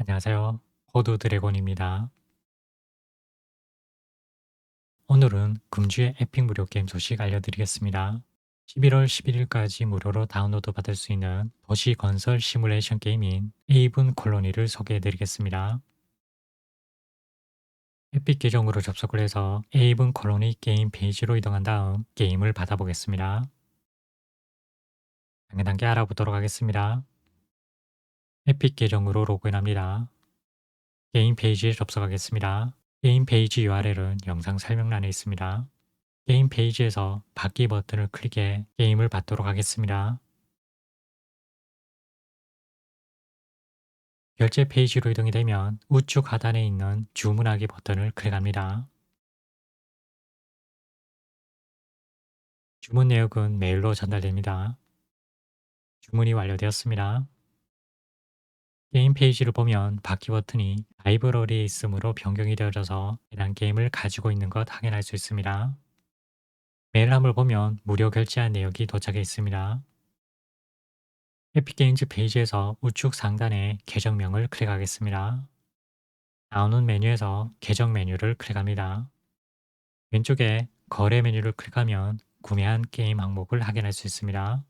안녕하세요. 호두 드래곤입니다. 오늘은 금주의 에픽 무료 게임 소식 알려드리겠습니다. 11월 11일까지 무료로 다운로드 받을 수 있는 도시 건설 시뮬레이션 게임인 에이븐 콜로니를 소개해드리겠습니다. 에픽 계정으로 접속을 해서 에이븐 콜로니 게임 페이지로 이동한 다음 게임을 받아보겠습니다. 단계 단계 알아보도록 하겠습니다. 에픽 계정으로 로그인합니다. 게임 페이지에 접속하겠습니다. 게임 페이지 URL은 영상 설명란에 있습니다. 게임 페이지에서 받기 버튼을 클릭해 게임을 받도록 하겠습니다. 결제 페이지로 이동이 되면 우측 하단에 있는 주문하기 버튼을 클릭합니다. 주문 내역은 메일로 전달됩니다. 주문이 완료되었습니다. 게임 페이지를 보면 받기 버튼이 라이브러리에 있으므로 변경이 되어져서 해당 게임을 가지고 있는 것 확인할 수 있습니다. 메일함을 보면 무료 결제한 내역이 도착해 있습니다. 에픽게임즈 페이지에서 우측 상단에 계정명을 클릭하겠습니다. 나오는 메뉴에서 계정 메뉴를 클릭합니다. 왼쪽에 거래 메뉴를 클릭하면 구매한 게임 항목을 확인할 수 있습니다.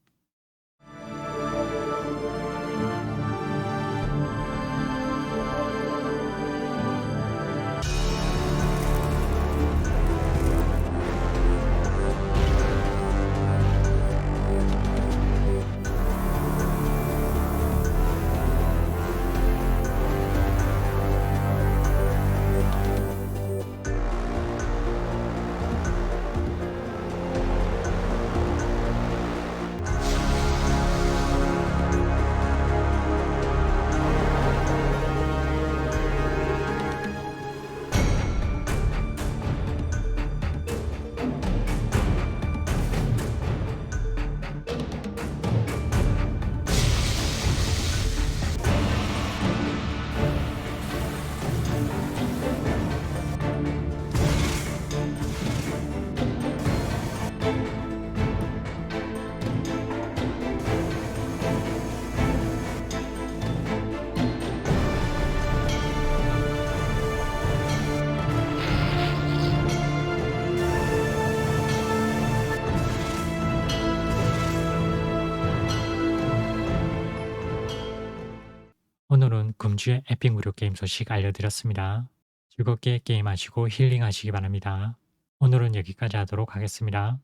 오늘은 금주의 에픽 무료 게임 소식 알려드렸습니다. 즐겁게 게임하시고 힐링하시기 바랍니다. 오늘은 여기까지 하도록 하겠습니다.